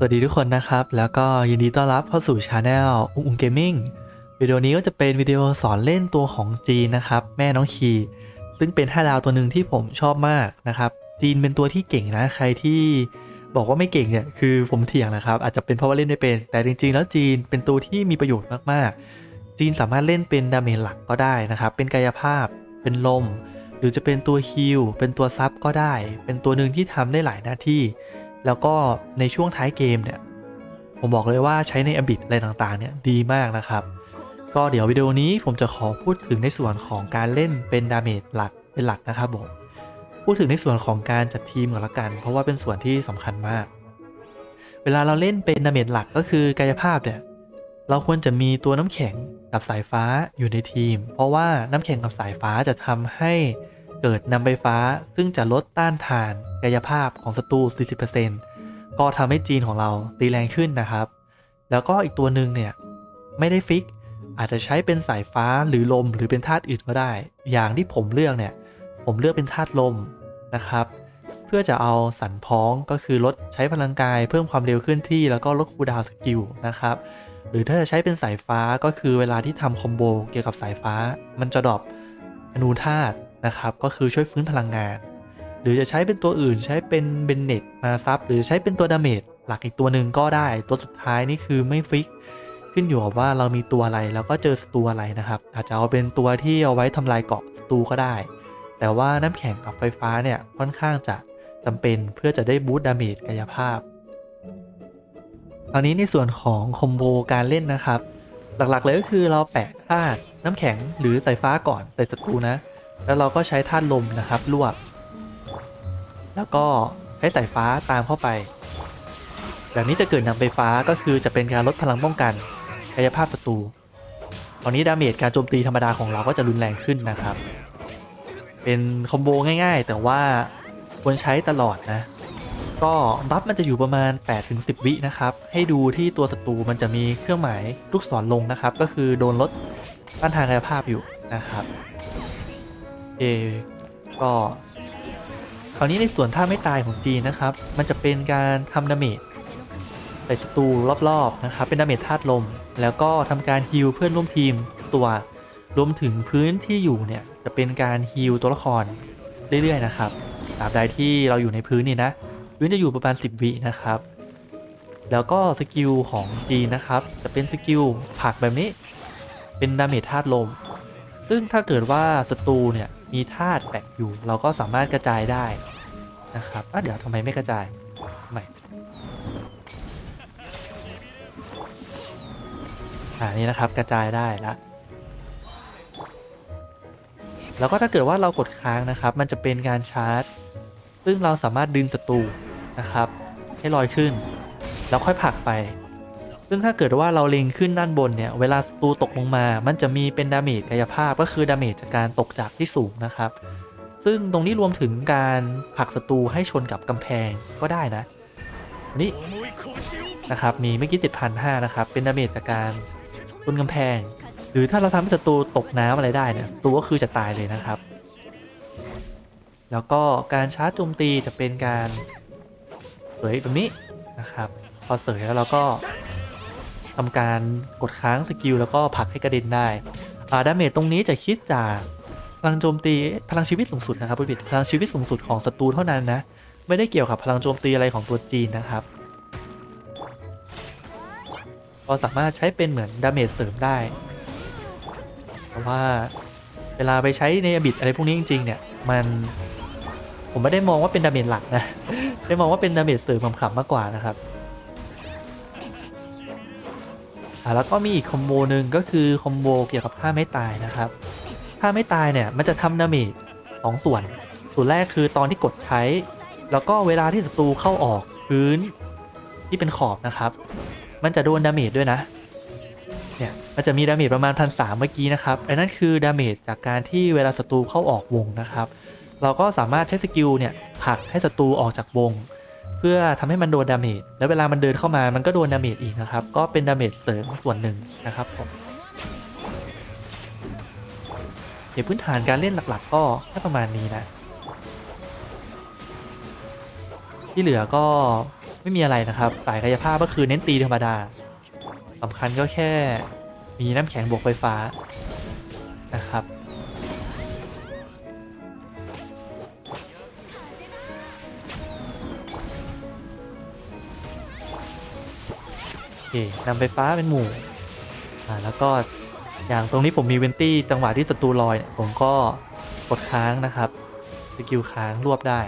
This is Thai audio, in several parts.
สวัสดีทุกคนนะครับ แล้วก็ยินดีต้อนรับเข้าสู่ช anel อุ้งอุ้งเกมมิ่งวิดีโอนี้ก็จะเป็นวิดีโอสอนเล่นตัวของจีนนะครับ แม่น้องคีซึ่งเป็นห้าดาวตัวหนึ่งที่ผมชอบมากนะครับ จีนเป็นตัวที่เก่งนะ ใครที่บอกว่าไม่เก่งเนี่ยคือผมเถียงนะครับ อาจจะเป็นเพราะว่าเล่นไม่เป็น แต่จริงๆ แล้วจีนเป็นตัวที่มีประโยชน์มากๆ จีนสามารถเล่นเป็นดาเมจหลักก็ได้นะครับ เป็นกายภาพ เป็นลม หรือจะเป็นตัวฮิลเป็นตัวซับก็ได้ เป็นตัวหนึ่งที่ทำได้หลายหน้าที่ แล้วก็ในช่วงท้ายเกมเนี่ย ผมบอกเลยว่าใช้ในอบิดอะไรต่างๆเนี่ยดีมากนะครับ ก็เดี๋ยววิดีโอนี้ผมจะขอพูดถึงในส่วนของการเล่นเป็นดาเมจหลักเป็นหลักนะครับผมพูดถึงในส่วนของการจัดทีมก่อนละกัน เพราะว่าเป็นส่วนที่สำคัญมาก เวลาเราเล่นเป็นดาเมจหลักก็คือกายภาพเนี่ยเราควรจะมีตัวน้ำแข็งกับสายฟ้าอยู่ในทีม เพราะว่าน้ำแข็งกับสายฟ้าจะทำให้ เกิดนำไฟฟ้าซึ่งจะลดต้านทานกายภาพของศัตรู 40%ก็ทำให้จีนของเราตีแรงขึ้นนะครับ แล้วก็อีกตัวหนึ่งเนี่ย ไม่ได้ฟิก อาจจะใช้เป็นสายฟ้าหรือลมหรือเป็นธาตุอื่นก็ได้ อย่างที่ผมเลือกเนี่ย ผมเลือกเป็นธาตุลมนะครับ เพื่อจะเอาสันพ้องก็คือลดใช้พลังกายเพิ่มความเร็วเคลื่อนที่ แล้วก็ลดคูดาวสกิลนะครับ หรือถ้าจะใช้เป็นสายฟ้าก็คือเวลาที่ทำคอมโบเกี่ยวกับสายฟ้า มันจะดรอปอนูธาตุ นะครับ ก็คือช่วยฟื้นพลังงาน หรือจะใช้เป็นตัวอื่นใช้เป็นเบนเน็ตมาซับหรือใช้เป็นตัวดาเมจหลักอีกตัวหนึ่งก็ได้ ตัวสุดท้ายนี่คือไม่ฟิก ขึ้นอยู่กับว่าเรามีตัวอะไรแล้วก็เจอศัตรูอะไรนะครับ อาจจะเอาเป็นตัวที่เอาไว้ทำลายเกาะศัตรูก็ได้ แต่ว่าน้ำแข็งกับไฟฟ้าเนี่ยค่อนข้างจะจำเป็นเพื่อจะได้บูตดาเมจกายภาพตอนนี้ในส่วนของคอมโบการเล่นนะครับ หลักๆเลยก็คือเราแปะธาตุน้ำแข็งหรือสายฟ้าก่อนใส่ศัตรูนะ แล้วเราก็ใช้ธาตุลมนะครับรวบแล้วก็ใช้สายฟ้าตามเข้าไป แบบนี้จะเกิดนำไฟฟ้าก็คือจะเป็นการลดพลังป้องกันกายภาพศัตรูตอนนี้ดาเมจการโจมตีธรรมดาของเราก็จะรุนแรงขึ้นนะครับ เป็นคอมโบง่ายๆ แต่ว่าควรใช้ตลอดนะ ก็บัฟมันจะอยู่ประมาณ 8-10 วินะครับ ให้ดูที่ตัวศัตรูมันจะมีเครื่องหมายลูกศรลงนะครับ ก็คือโดนลดต้านทานกายภาพอยู่นะครับ เอก็คราวนี้ในส่วนท่าไม่ตายของจีนนะครับ มันจะเป็นการทำดาเมจใส่ศัตรูรอบๆนะครับ เป็นดาเมจธาตุลม แล้วก็ทำการฮิลเพื่อนร่วมทีมตัว รวมถึงพื้นที่อยู่เนี่ยจะเป็นการฮิลตัวละครเรื่อยๆนะครับตราบใดที่เราอยู่ในพื้นนี่นะพื้นจะอยู่ประมาณ 10 วินะครับ แล้วก็สกิลของจีนนะครับ จะเป็นสกิลผักแบบนี้ เป็นดาเมจธาตุลม ซึ่งถ้าเกิดว่าศัตรูเนี่ย มีธาตุแปะอยู่ เราก็สามารถกระจายได้นะครับอะเดี๋ยวทำไมไม่กระจายใหม่อ่านี่นะครับกระจายได้ละแล้วก็ถ้าเกิดว่าเรากดค้างนะครับ มันจะเป็นการชาร์จ ซึ่งเราสามารถดึงศัตรูนะครับ ให้ลอยขึ้น แล้วค่อยผลักไป ซึ่งถ้าเกิดว่าเราเล็งขึ้นด้านบนเนี่ย เวลาศัตรูตกลงมา มันจะมีเป็นดาเมจกายภาพก็คือดาเมจจากการตกจากที่สูงนะครับ ซึ่งตรงนี้รวมถึงการผลักศัตรูให้ชนกับกำแพงก็ได้นะ นี่นะครับ มีเมื่อกี้7,500นะครับ เป็นดาเมจจากการชนกำแพง หรือถ้าเราทำให้ศัตรูตกน้ำอะไรได้เนี่ยศัตรูก็คือจะตายเลยนะครับ แล้วก็การชาร์จโจมตีจะเป็นการเสยแบบนี้นะครับ พอเสยแล้วเราก็ ทำการกดค้างสกิลแล้วก็ผลักให้กระเด็นได้อ่าดาเมจตรงนี้จะคิดจากพลังโจมตีพลังชีวิตสูงสุดนะครับผู้ผิดพลังชีวิตสูงสุดของศัตรูเท่านั้นนะไม่ได้เกี่ยวกับพลังโจมตีอะไรของตัวจีนนะครับก็สามารถใช้เป็นเหมือนดาเมจเสริมได้เพราะว่าเวลาไปใช้ในอบิดอะไรพวกนี้จริง ๆ เนี่ยมันผมไม่ได้มองว่าเป็นดาเมจหลักนะได้มองว่าเป็นดาเมจเสริมขำๆมากกว่านะครับ อ่าแล้วก็มีอีกคอมโบหนึ่งก็คือคอมโบเกี่ยวกับท่าไม่ตายนะครับท่าไม่ตายเนี่ยมันจะทำดาเมจสองส่วน ส่วนแรกคือตอนที่กดใช้ แล้วก็เวลาที่ศัตรูเข้าออกพื้นที่เป็นขอบนะครับ มันจะโดนดาเมจด้วยนะเนี่ยมันจะมีดาเมจประมาณพันสามเมื่อกี้นะครับไอ้นั่นคือดาเมจจากการที่เวลาศัตรูเข้าออกวงนะครับ เราก็สามารถใช้สกิลเนี่ยผลักให้ศัตรูออกจากวง เพื่อทำให้มันโดนดาเมจแล้วเวลามันเดินเข้ามามันก็โดนดาเมจอีกนะครับ ก็เป็นดาเมจเสริมส่วนหนึ่งนะครับผมเดี๋ยวพื้นฐานการเล่นหลักๆ ก็แค่ประมาณนี้นะ ที่เหลือก็ไม่มีอะไรนะครับสายกายภาพก็คือเน้นตีธรรมดาสำคัญก็แค่มีน้ำแข็งบวกไฟฟ้านะครับ เคนำไฟฟ้าเป็นหมู่อ่าแล้วก็อย่างตรงนี้ผมมีเวนตี้จังหวะที่ศัตรูลอยเนี่ยผมก็กดค้างนะครับสกิลค้างรวบได้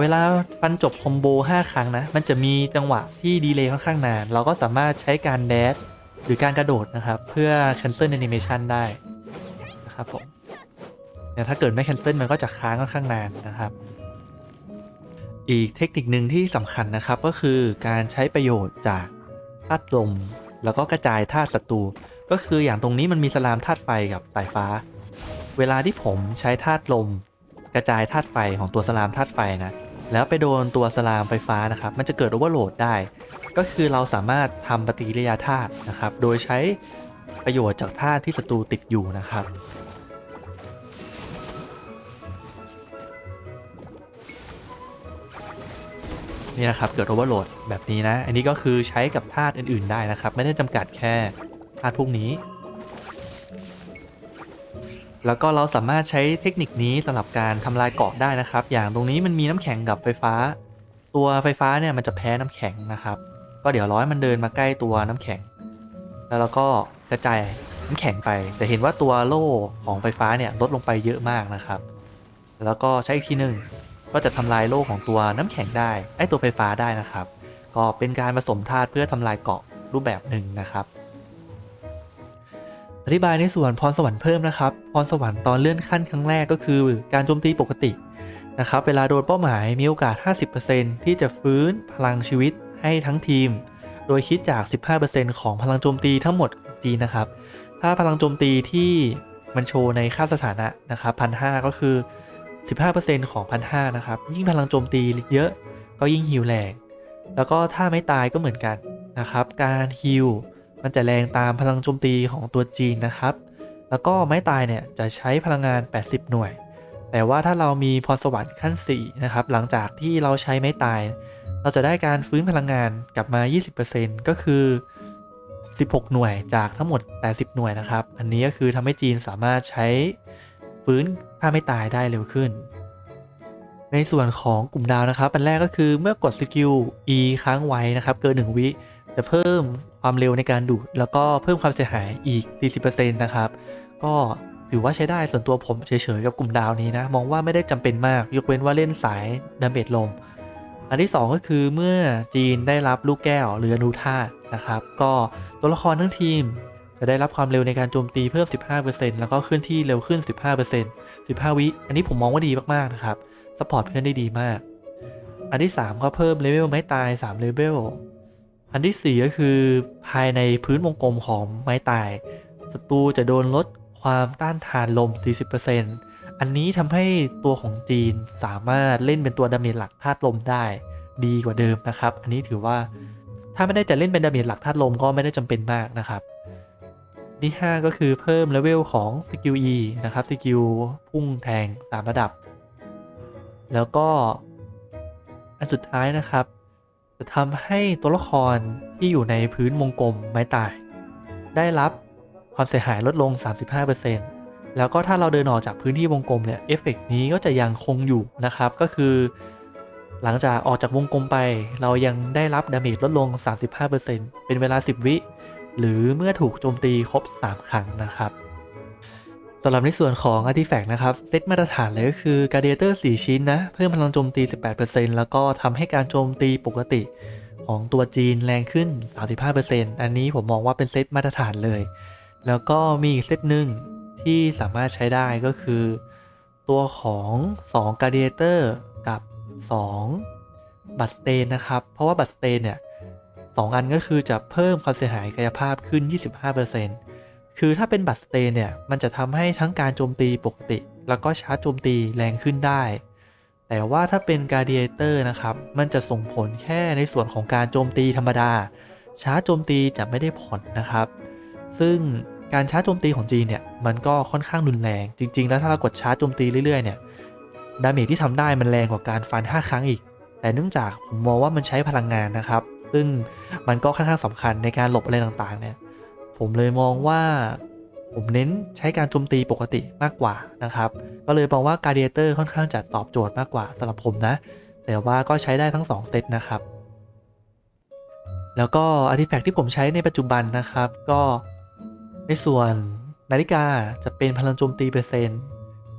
เวลาฟันจบคอมโบ 5 ครั้งนะ มันจะมีจังหวะที่ดีเลย์ค่อนข้างนาน เราก็สามารถใช้การแดดหรือการกระโดดนะครับ เพื่อ cancel animation ได้นะครับผม เนี่ยถ้าเกิดไม่ cancel มันก็จะค้างค่อนข้างนานนะครับ อีกเทคนิคหนึ่งที่สำคัญนะครับก็คือการใช้ประโยชน์จากธาตุลม แล้วก็กระจายธาตุศัตรูก็คืออย่างตรงนี้มันมีสลามธาตุไฟกับสายฟ้า เวลาที่ผมใช้ธาตุลม กระจายธาตุไฟของตัวสลามธาตุไฟนะแล้วไปโดนตัวสลามไฟฟ้านะครับ มันจะเกิดโอเวอร์โหลดได้ ก็คือเราสามารถทำปฏิกิริยาธาตุนะครับ โดยใช้ประโยชน์จากธาตุที่ศัตรูติดอยู่นะครับ นี่นะครับ เกิดโอเวอร์โหลดแบบนี้นะ อันนี้ก็คือใช้กับธาตุอื่นๆได้นะครับ ไม่ได้จำกัดแค่ธาตุพวกนี้ แล้วก็เราสามารถใช้เทคนิคนี้สำหรับการทำลายเกาะได้นะครับ อย่างตรงนี้มันมีน้ำแข็งกับไฟฟ้า ตัวไฟฟ้าเนี่ยมันจะแพ้น้ำแข็งนะครับ ก็เดี๋ยวร้อยมันเดินมาใกล้ตัวน้ำแข็ง แล้วเราก็กระจายน้ำแข็งไป แต่เห็นว่าตัวโล่ของไฟฟ้าเนี่ยลดลงไปเยอะมากนะครับ แล้วก็ใช้อีกทีหนึ่ง ก็จะทำลายโล่ของตัวน้ำแข็งได้ไอตัวไฟฟ้าได้นะครับ ก็เป็นการผสมธาตุเพื่อทำลายเกาะรูปแบบหนึ่งนะครับ อธิบายในส่วนพรสวรรค์เพิ่มนะครับพรสวรรค์ตอนเลื่อนขั้นครั้งแรกก็คือการโจมตีปกตินะครับเวลาโดนเป้าหมายมีโอกาส 50%ที่จะฟื้นพลังชีวิตให้ทั้งทีม โดยคิดจาก 15%ของพลังโจมตีทั้งหมดของจีนนะครับ ถ้าพลังโจมตีที่มันโชว์ในค่าสถานะนะครับพันหก็คือ 15%ของพันห้านะครับ ยิ่งพลังโจมตีเยอะก็ยิ่งฮิวแรง แล้วก็ถ้าไม่ตายก็เหมือนกันนะครับ การฮิวมันจะแรงตามพลังโจมตีของตัวจีนนะครับ แล้วก็ไม้ตายเนี่ยจะใช้พลังงาน 80 หน่วย แต่ว่าถ้าเรามีพรสวรรค์ขั้น4นะครับ หลังจากที่เราใช้ไม้ตาย เราจะได้การฟื้นพลังงานกลับมา 20%ก็คือ 16 หน่วยจากทั้งหมด 80 หน่วยนะครับ อันนี้ก็คือทำให้จีนสามารถใช้ ฟื้นถ้าไม่ตายได้เร็วขึ้น ในส่วนของกลุ่มดาวนะครับอันแรกก็คือเมื่อกดสกิล E ค้างไว้นะครับ เกิน 1 วิจะเพิ่มความเร็วในการดูด แล้วก็เพิ่มความเสียหายอีก 40%นะครับ ก็ถือว่าใช้ได้ส่วนตัวผมเฉยๆกับกลุ่มดาวนี้นะ มองว่าไม่ได้จำเป็นมาก ยกเว้นว่าเล่นสายดาเมจลม อันที่ 2 ก็คือเมื่อจีนได้รับลูกแก้วหรืออนุธาตนะครับ ก็ตัวละครทั้งทีม จะได้รับความเร็วในการโจมตีเพิ่ม 15%แล้วก็เคลื่อนที่เร็วขึ้น 15% 15 วิ อันนี้ผมมองว่าดีมาก ๆ นะครับสปอร์ตเพื่อนได้ดีมาก อันที่ 3 ก็เพิ่มเลเวลไม้ตาย 3 เลเวล อันที่ 4 ก็คือภายในพื้นวงกลมของไม้ตายศัตรูจะโดนลดความต้านทานลม 40%อันนี้ทำให้ตัวของจีนสามารถเล่นเป็นตัวดาเมจหลักธาตุลมได้ดีกว่าเดิมนะครับ อันนี้ถือว่าถ้าไม่ได้จะเล่นเป็นดาเมจหลักธาตุลมก็ไม่ได้จำเป็นมากนะครับ ที่ 5 ก็คือเพิ่มเลเวลของสกิล E นะครับสกิลพุ่งแทง 3 ระดับ แล้วก็ อันสุดท้ายนะครับ จะทำให้ตัวละครที่อยู่ในพื้นวงกลมไม้ตาย ได้รับความเสียหายลดลง 35%แล้วก็ถ้าเราเดินออกจากพื้นที่วงกลมเนี่ยเอฟเฟกนี้ก็จะยังคงอยู่นะครับก็คือ หลังจากออกจากวงกลมไป เรายังได้รับดาเมจลดลง 35%เป็นเวลา 10 วิ หรือเมื่อถูกโจมตีครบ 3 ครั้งนะครับสำหรับในส่วนของ Artifact นะครับ เซตมาตรฐานเลยก็คือ Gladiator 4ชิ้นนะ เพิ่มพลังโจมตี 18%แล้วก็ทำให้การโจมตีปกติของตัวจีนแรงขึ้น 35%อันนี้ผมมองว่าเป็นเซตมาตรฐานเลย แล้วก็มีอีกเซตหนึ่งที่สามารถใช้ได้ก็คือ ตัวของ2 Gladiator กับ 2 บัตสเตนนะครับ เพราะว่าบัตสเตนเนี่ย สองอันก็คือจะเพิ่มความเสียหายกายภาพขึ้น 25%คือถ้าเป็นบัตสเตนเนี่ย มันจะทำให้ทั้งการโจมตีปกติ แล้วก็ชาร์จโจมตีแรงขึ้นได้ แต่ว่าถ้าเป็นการ d ดียเตอร์นะครับ มันจะส่งผลแค่ในส่วนของการโจมตีธรรมดา ชาร์จโจมตีจะไม่ได้ผลนะครับ ซึ่งการชาร์จโจมตีของจีนเนี่ย มันก็ค่อนข้างรุนแรง จริง ๆ แล้วถ้าเรากดชาร์จโจมตีเรื่อยๆเนี่ย ดาเมจที่ทำได้มันแรงกว่าการฟัน 5 ครั้งอีก แต่เนื่องจากผมมองว่ามันใช้พลังงานนะครับ ซึ่งมันก็ค่อนข้างสำคัญในการหลบอะไรต่างๆเนี่ยผมเลยมองว่าผมเน้นใช้การโจมตีปกติมากกว่านะครับ ก็เลยมองว่าการเดียเตอร์ค่อนข้างจะตอบโจทย์มากกว่าสำหรับผมนะ แต่ว่าก็ใช้ได้ทั้ง 2 เซตนะครับ แล้วก็อาร์ติแฟกที่ผมใช้ในปัจจุบันนะครับ ก็ในส่วนนาฬิกาจะเป็นพลังโจมตีเปอร์เซ็นต์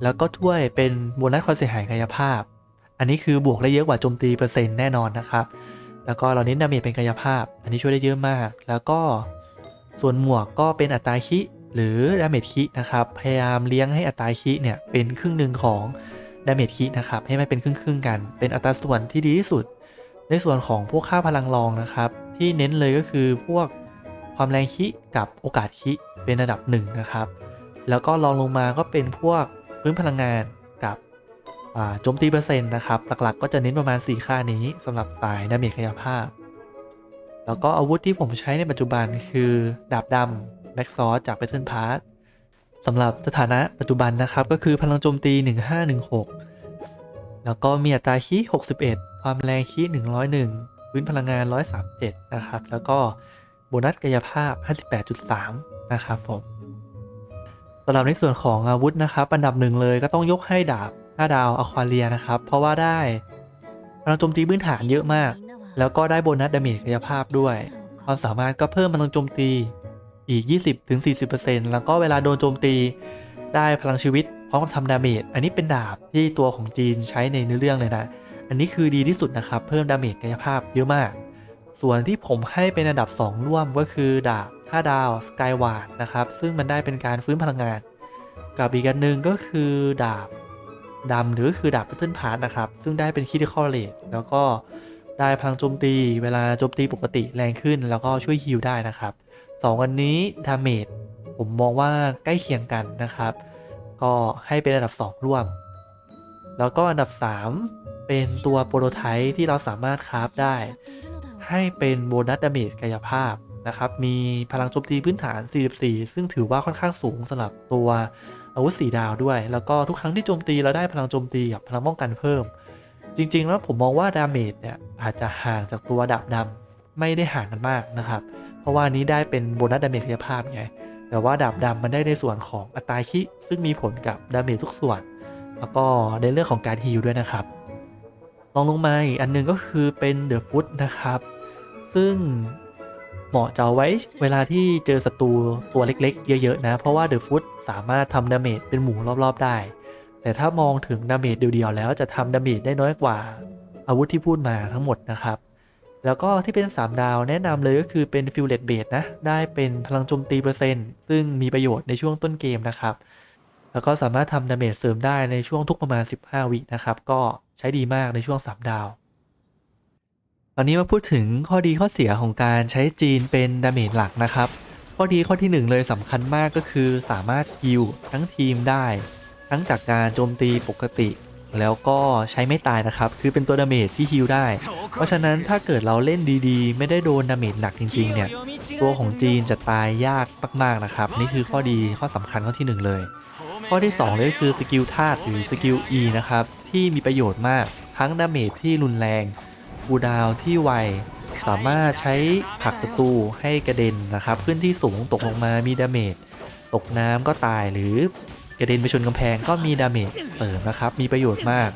แล้วก็ถ้วยเป็นโบนัสความเสียหายกายภาพ อันนี้คือบวกได้เยอะกว่าโจมตีเปอร์เซ็นต์แน่นอนนะครับ แล้วก็เราเน้นดาเมจเป็นกายภาพ อันนี้ช่วยได้เยอะมาก แล้วก็ส่วนหมวกก็เป็นอัตราคิหรือดาเมจคินะครับ พยายามเลี้ยงให้อัตราคิเนี่ยเป็นครึ่งหนึ่งของดาเมจคินะครับ ให้มันเป็นครึ่งๆกัน เป็นอัตราส่วนที่ดีที่สุด ในส่วนของพวกค่าพลังรองนะครับ ที่เน้นเลยก็คือพวกความแรงคิกับโอกาสคิเป็นระดับหนึ่งนะครับ แล้วก็รองลงมาก็เป็นพวกพื้นพลังงานกับ โจมตีเปอร์เซ็นต์นะครับ หลักๆ ก็จะเน้นประมาณ 4 ค่านี้สำหรับสายดาเมจกายภาพ แล้วก็อาวุธที่ผมใช้ในปัจจุบันคือ ดาบดำแบ็กซอสจาก Battle Pass สำหรับสถานะปัจจุบันนะครับ ก็คือพลังโจมตี 1516 แล้วก็มีอัตราคี61 ความแรงคี101 พื้นพลังงาน 137 นะครับ แล้วก็โบนัสกายภาพ 58.3 นะครับผมสำหรับในส่วนของอาวุธนะครับ อันดับหนึ่งเลยก็ต้องยกให้ดาบ 5 ดาวอควาเรียนะครับ เพราะว่าได้พลังโจมตีพื้นฐานเยอะมาก แล้วก็ได้โบนัสดาเมจกายภาพด้วย ความสามารถก็เพิ่มพลังโจมตีอีก 20-40%แล้วก็เวลาโดนโจมตีได้พลังชีวิตพร้อมกับทำดาเมจ อันนี้เป็นดาบที่ตัวของจีนใช้ในเนื้อเรื่องเลยนะ อันนี้คือดีที่สุดนะครับ เพิ่มดาเมจกายภาพเยอะมาก ส่วนที่ผมให้เป็นอันดับ 2 ร่วมก็คือดาบ5ดาวสกายวาร์ดนะครับ ซึ่งมันได้เป็นการฟื้นพลังงาน กับอีกอันหนึ่งก็คือดาบ ดำหรือคือดาบ Battle Pass นะครับ ซึ่งได้เป็น Critical Rate แล้วก็ได้พลังโจมตีเวลาโจมตีปกติแรงขึ้น แล้วก็ช่วยฮิลได้นะครับสองอันนี้ดาเมจผมมองว่าใกล้เคียงกันนะครับ ก็ให้เป็นอันดับ 2 ร่วม แล้วก็อันดับ 3 เป็นตัวโปรโตไทป์ที่เราสามารถคราฟได้ ให้เป็นโบนัสดาเมจกายภาพ นะครับ มีพลังโจมตีพื้นฐาน 44 ซึ่งถือว่าค่อนข้างสูงสำหรับตัวอาวุธสีดาวด้วย แล้วก็ทุกครั้งที่โจมตีเราได้พลังโจมตีกับพลังป้องกันเพิ่ม จริง ๆ แล้วผมมองว่าดาเมจเนี่ยอาจจะห่างจากตัวดาบดำไม่ได้ห่างกันมากนะครับ เพราะว่านี้ได้เป็นโบนัสดาเมจกายภาพไง แต่ว่าดาบดำมันได้ในส่วนของอัตราคิซึ่งมีผลกับดาเมจทุกส่วน แล้วก็ในเรื่องของการฮีลด้วยนะครับลองลงมาอีกอันหนึงก็คือเป็นเดอะฟุตนะครับ ซึ่ง เหมาะจะเอาไว้เวลาที่เจอศัตรูตัวเล็กๆ เยอะๆนะ เพราะว่าเดอะฟุตสามารถทำดาเมจเป็นหมู่รอบๆได้ แต่ถ้ามองถึงดาเมจเดียวๆแล้วจะทำดาเมจได้น้อยกว่าอาวุธที่พูดมาทั้งหมดนะครับ แล้วก็ที่เป็น 3 ดาวแนะนำเลยก็คือเป็นฟิลเลตเบดนะ ได้เป็นพลังโจมตีเปอร์เซ็นต์ซึ่งมีประโยชน์ในช่วงต้นเกมนะครับแล้วก็สามารถทำดาเมจเสริมได้ในช่วงทุกประมาณ 15 วินะครับ ก็ใช้ดีมากในช่วง 3 ดาว ตอนนี้มาพูดถึงข้อดีข้อเสียของการใช้จีนเป็นดาเมจหลักนะครับ ข้อดีข้อที่ 1 เลยสำคัญมากก็คือสามารถฮิลทั้งทีมได้ ทั้งจากการโจมตีปกติ แล้วก็ใช้ไม่ตายนะครับ คือเป็นตัวดาเมจที่ฮิลได้ เพราะฉะนั้นถ้าเกิดเราเล่นดีๆ ไม่ได้โดนดาเมจหนักจริงๆเนี่ยตัวของจีนจะตายยากมากๆนะครับ นี่คือข้อดีข้อสำคัญข้อที่ 1 เลย ข้อที่2เลยก็คือสกิลธาตุหรือสกิล E นะครับที่มีประโยชน์มากทั้งดาเมจที่รุนแรง บูดาวที่ไว สามารถใช้ผลักศัตรูให้กระเด็นนะครับ ขึ้นที่สูงตกลงมามีดาเมจตกน้ำก็ตายหรือกระเด็นไปชนกำแพงก็มีดาเมจเสริมนะครับ มีประโยชน์มาก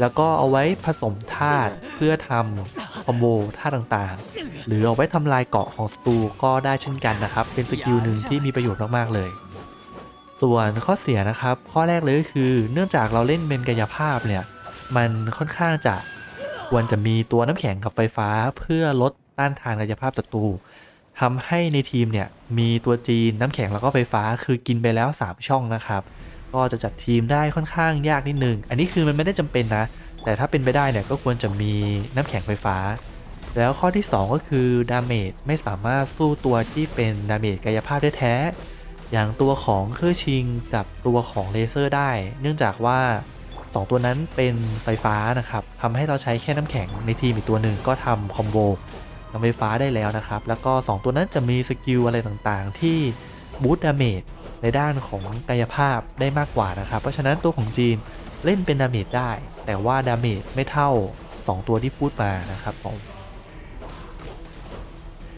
แล้วก็เอาไว้ผสมธาตุเพื่อทำคอมโบธาตุต่างๆ หรือเอาไว้ทำลายเกาะของศัตรูก็ได้เช่นกันนะครับ เป็นสกิลหนึ่งที่มีประโยชน์มากๆเลย ส่วนข้อเสียนะครับ ข้อแรกเลยก็คือ เนื่องจากเราเล่นเป็นกายภาพเนี่ยมันค่อนข้างจะ ควรจะมีตัวน้ำแข็งกับไฟฟ้าเพื่อลดต้านทานกายภาพศัตรูทำให้ในทีมเนี่ยมีตัวจีนน้ำแข็งแล้วก็ไฟฟ้าคือกินไปแล้ว 3 ช่องนะครับ ก็จะจัดทีมได้ค่อนข้างยากนิดนึง อันนี้คือมันไม่ได้จำเป็นนะ แต่ถ้าเป็นไปได้เนี่ยก็ควรจะมีน้ำแข็งไฟฟ้า แล้วข้อที่ 2 ก็คือดาเมจไม่สามารถสู้ตัวที่เป็นดาเมจกายภาพได้แท้ อย่างตัวของเครื่องชิงกับตัวของเลเซอร์ได้ เนื่องจากว่า 2 ตัวนั้นเป็นไฟฟ้านะครับทำให้เราใช้แค่น้ำแข็งในทีมอีกตัวหนึ่งก็ทำคอมโบทำไฟฟ้าได้แล้วนะครับ แล้วก็ 2 ตัวนั้นจะมีสกิลอะไรต่างๆ ที่บูตดาเมจในด้านของกายภาพได้มากกว่านะครับ เพราะฉะนั้นตัวของจีนเล่นเป็นดาเมจได้ แต่ว่าดาเมจไม่เท่า 2 ตัวที่พูดมานะครับผม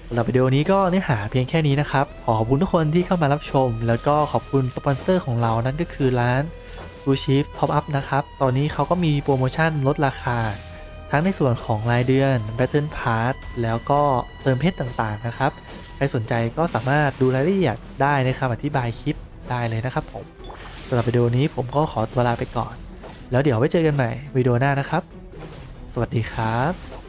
สำหรับวิดีโอนี้ก็เนื้อหาเพียงแค่นี้นะครับ ขอขอบคุณทุกคนที่เข้ามารับชม แล้วก็ขอบคุณสปอนเซอร์ของเรานั่นก็คือร้าน Blue Chip Top Up นะครับ ตอนนี้เขาก็มีโปรโมชั่นลดราคา ทั้งในส่วนของรายเดือน Battle Pass แล้วก็เติมเพชรต่างๆนะครับ ใครสนใจก็สามารถดูรายละเอียดได้ในคำอธิบายคลิปได้เลยนะครับผมสำหรับวิดีโอนี้ผมก็ขอตัวลาไปก่อน แล้วเดี๋ยวไว้เจอกันใหม่วิดีโอหน้านะครับ สวัสดีครับ